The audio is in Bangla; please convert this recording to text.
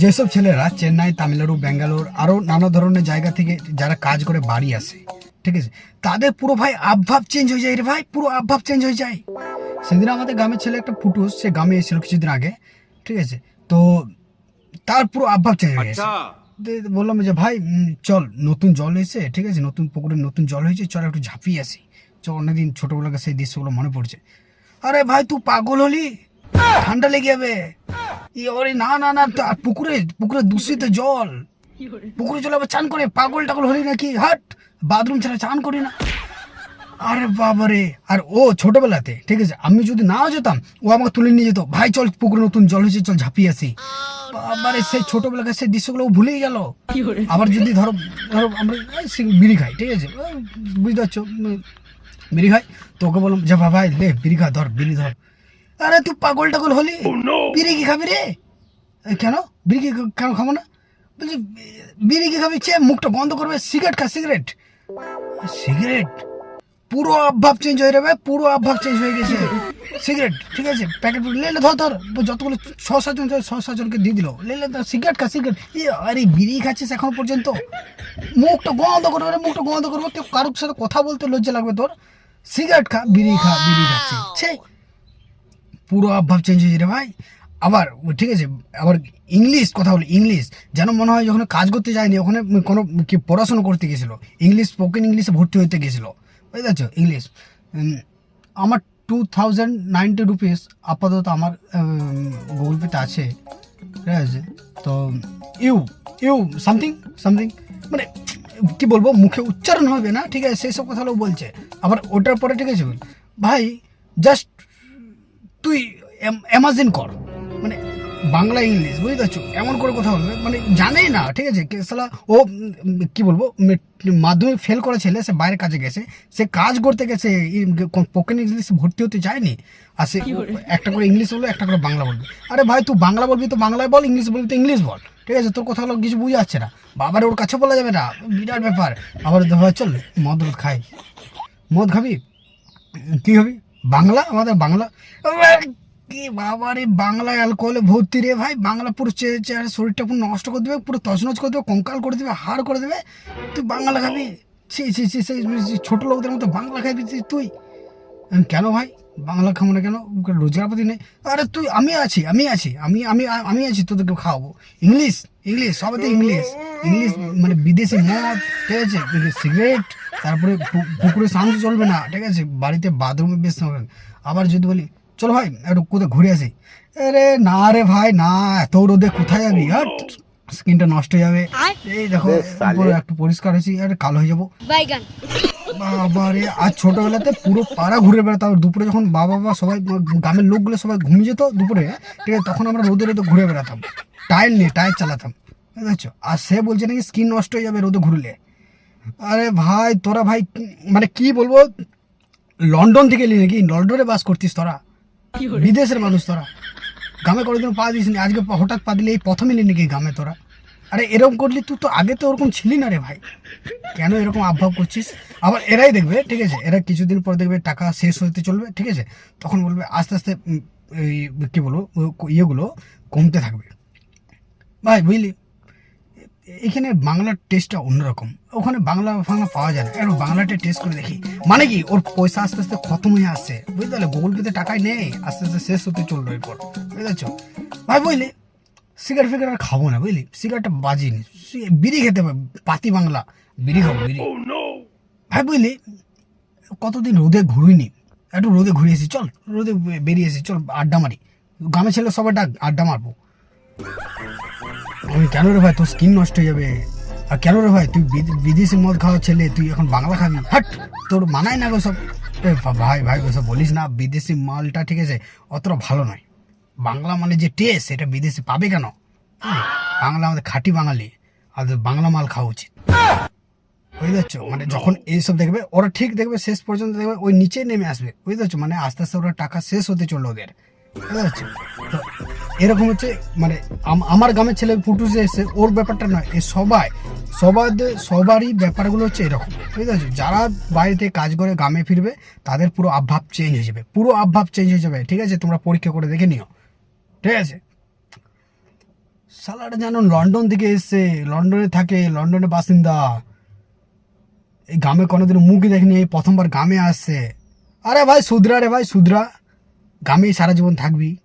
যেসব ছেলেরা চেন্নাই তামিলনাড়ু ব্যাঙ্গালোর আরও নানা ধরনের জায়গা থেকে যারা কাজ করে বাড়ি আসে ঠিক আছে? তাদের পুরো ভাই আবভাব চেঞ্জ হয়ে যায় রে ভাই পুরো আবভাব চেঞ্জ হয়ে যায়। সেদিন আমাদের গ্রামের ছেলে একটা ফুটুস সে গ্রামে এসেছিল কিছুদিন আগে ঠিক আছে? তো তার পুরো আবভাব চেঞ্জ হয়ে গেছে। বললাম যে ভাই চল নতুন জল হয়েছে ঠিক আছে? নতুন পুকুরে নতুন জল হয়েছে চল একটু ঝাঁপিয়ে আসি। চল অনেকদিন ছোটোবেলাকে সেই দৃশ্যগুলো মনে পড়ছে। আরে ভাই তুই পাগল হলি? ঠান্ডা লেগে যাবে। ওরে না না না পুকুরে পুকুরে দূষিত জল। পুকুরে জল আবার চান করে, পাগল টাগল হলি নাকি? হাট, বাথরুম ছাড়া চান করি না। আরে বাবারে, আর ও ছোটবেলাতে, ঠিক আছে, আমি যদি নাও যেতাম, ও আমাকে তুলে নিয়ে যেত, ভাই, চল পুকুরে নতুন জল হয়েছে, চল ঝাঁপিয়ে আসি। বাবারে, সেই ছোটবেলাকার সেই দৃশ্যগুলো ভুলেই গেল। আবার যদি ধরো ধরো আমরা বিড়ি খাই, ঠিক আছে বুঝতে পারছ বিড়ি খাই, তোকে বললাম, যে বাবা লে, বিড়ি খা, ধর, বিড়ি ধর। আরে তুই পাগল টাগল হলি? বিড়ি কি খাবি রে? কেন? বিড়ি কি কেন খাব না? বলছি বিড়ি কি খাবি? চে মুখটা বন্ধ করবে সিগারেট খা সিগারেট। সিগারেট? পুরো অভাব চেঞ্জ হয়ে যাবে পুরো আবভাব চেঞ্জ হয়ে গেছে। সিগারেট ঠিক আছে? প্যাকেট লে লে ধর ধর। যতগুলো ছ সাতজন ছ সাতজনকে দিয়ে দিল। লে লে ধর, সিগারেট খা সিগারেট। ই আরে বিড়ি খাচ্ছিস এখন পর্যন্ত? মুখটা বন্ধ করবে রে মুখটা বন্ধ করব। কেউ কারোর সাথে কথা বলতে লজ্জা লাগবে তোর। সিগারেট খা বিড়ি খা বিড়ি খাচ্ছি। ছে। পুরো আবভাব চেঞ্জ হয়ে রে ভাই। আবার ঠিক আছে, আবার ইংলিশ কথা বলি ইংলিশ যেন মনে হয় যখন কাজ করতে যায়নি, ওখানে কোনো কি পড়াশোনা করতে গেছিল। ইংলিশ স্পোকেন ইংলিশে ভর্তি হতে গেছিল। বুঝতে পারছ ইংলিশ আমার টু থাউজেন্ড নাইনটি রুপিস আপাতত আমার গুগল পেতে আছে। ঠিক আছে? তো, ইউ ইউ সামথিং সামথিং মানে কি বলব, মুখে উচ্চারণ হবে না, ঠিক আছে? সেই সব কথাগুলো বলছে। আবার ওটার পরে, ঠিক আছে, ভাই জাস্ট তুই অ্যামাজিন কর। মানে বাংলা ইংলিশ বুঝতে পারছ এমন করে কথা বলবে। মানে জানেই না ঠিক আছে? সালা ও কি বলব? মাধ্যমিক ফেল করা ছেলে সে বাইরের কাজে গেছে। সে কাজ করতে গেছে পোকেন ইংলিশে ভর্তি হতে চায়নি আর সে একটা করে ইংলিশ বলবে একটা করে বাংলা বলবে। আরে ভাই তুই বাংলা বলবি তো বাংলায় বল ইংলিশ বলবি তো ইংলিশ বল। ঠিক আছে? তোর কথা কথাগুলো কিছু বুঝে যাচ্ছে না। বাবার ওর কাছে বলা যাবে না। বিরাট ব্যাপার। আবার চল মদ খাই। মদ খাবি? কি হবে বাংলা? আমাদের বাংলা? কি বাবা রে, বাংলা অ্যালকোহলে ভর্তি রে ভাই। বাংলা পুরো শরীরটা পুরো নষ্ট করে দেবে, পুরো তছনছ করে দেবে, কঙ্কাল করে দেবে, হাড় করে দেবে। তুই বাংলা খাবি? ছি ছি ছি সেই ছোট লোকদের মতো বাংলা খাবি তুই- কেন ভাই? বাংলা খাব না কেন? রোজগার পাতি নেই। আরে তুই, আমি আছি আমি আছি, আমি আমি আমি আছি, তোদেরকে খাওয়াবো। ইংলিশ ইংলিশ, সবাই ইংলিশ। ইংলিশ মানে বিদেশি মদ, ঠিক আছে? সিগারেট তারপরে পুকুরে স্নান চলবে না ঠিক আছে? বাড়িতে বাথরুমে বেশ আবার যদি বলি চলো ভাই একটু কোথাও ঘুরে আসি? আরে না রে ভাই না এত রোদে কোথায় যাবি? হাট স্কিনটা নষ্ট হয়ে যাবে। এই দেখো পুরো একটু পরিষ্কার হয়েছি আর কালো হয়ে যাব। বাবারে আজ ছোটবেলাতে পুরো পাড়া ঘুরে বেড়াতাম। দুপুরে যখন বাবা বাবা সবাই গ্রামের লোকগুলো সবাই ঘুমিয়ে যেত দুপুরে ঠিক আছে তখন আমরা রোদে রোদে ঘুরে বেড়াতাম। টায়ার নিয়ে টায়ার চালাতাম বুঝতে পারছ? আর সে বলছে নাকি স্কিন নষ্ট হয়ে যাবে রোদে ঘুরলে। আরে ভাই তোরা ভাই মানে কি বলব? লন্ডন থেকে এলি নাকি? লন্ডনে বাস করতিস তোরা? বিদেশের মানুষ তোরা। গ্রামে কোনোদিন পা দিস নি। আজকে হঠাৎ পা দিলে এই প্রথম এলি নাকি গ্রামে তোরা? আরে এরকম করলি তুই তো আগে তো ওরকম ছিলি না রে ভাই। কেন এরকম আবহাওয়া করছিস? আবার এরাই দেখবে ঠিক আছে? এরা কিছুদিন পর দেখবে টাকা শেষ হতে চলবে ঠিক আছে? তখন বলবে আস্তে আস্তে এই কী বলব ইয়েগুলো কমতে থাকবে। ভাই বুঝলি? এখানে বাংলার টেস্টটা অন্যরকম। ওখানে বাংলা ফাংলা পাওয়া যায় না। একটু বাংলাটা টেস্ট করে দেখি। মানে কি ওর পয়সা আস্তে আস্তে খতম হয়ে আসছে। বুঝতে পারলে? গুগল পেতে টাকাই নেই। আস্তে আস্তে শেষ হতে চলল এরপর। বুঝতে পারছ? ভাই বুঝলি? সিগারেট ফিগারেট আর খাব না বুঝলি? সিগারেটটা বাজিনি বিড়ি খেতে হবে পাতি বাংলা। বিড়ি খাব বিড়ি। ভাই বুঝলি? কতদিন রোদে ঘুরিনি? একটু রোদে ঘুরে এসি চল। রোদে বে- বেরিয়ে এসি চল আড্ডা মারি। গ্রামে ছেলে সবাই ডাক আড্ডা মারবো। আমি কেন রে ভাই? তোর স্কিন নষ্ট হয়ে যাবে। আর কেন রে ভাই? তুই বিদ- বিদেশি মদ খাওয়া ছেলে, তুই এখন বাংলা খাবি? হাট! তোর মানায় না গো সব। ভাই ভাই, ওসব বলিস না। বিদেশি মালটা, ঠিক আছে, অতটা ভালো নয়। বাংলা মানে যে টেস্ট এটা বিদেশি পাবে কেন? বাংলা আমাদের খাঁটি বাঙালি। আর বাংলা মাল খাওয়া উচিত। বুঝতে পারছ? মানে যখন এইসব দেখবে, ওরা ঠিক দেখবে, শেষ পর্যন্ত দেখবে, ওই নিচে নেমে আসবে। বুঝতে পারছ? মানে আস্তে আস্তে ওরা টাকা শেষ হতে চলল ওদের। এরকম হচ্ছে মানে আমার গ্রামের ছেলে ফুটুসে এসে, ওর ব্যাপারটা নয়, এ সবাই সবার সবারই ব্যাপারগুলো হচ্ছে এরকম বুঝতে পারছ যারা বাড়িতে কাজ করে, গ্রামে ফিরবে, তাদের পুরো আবভাব চেঞ্জ হয়ে যাবে, পুরো আবভাব চেঞ্জ হয়ে যাবে, ঠিক আছে? তোমরা পরীক্ষা করে দেখে নিও, ঠিক আছে? সালাটা যেন লন্ডন থেকে এসছে, লন্ডনে থাকে, লন্ডনের বাসিন্দা, এই গ্রামে কোনোদিন মুখই দেখিনি, এই প্রথমবার গ্রামে আসছে। আরে ভাই, সুধরা রে ভাই, সুধরা। গ্রামেই সারা জীবন থাকবি।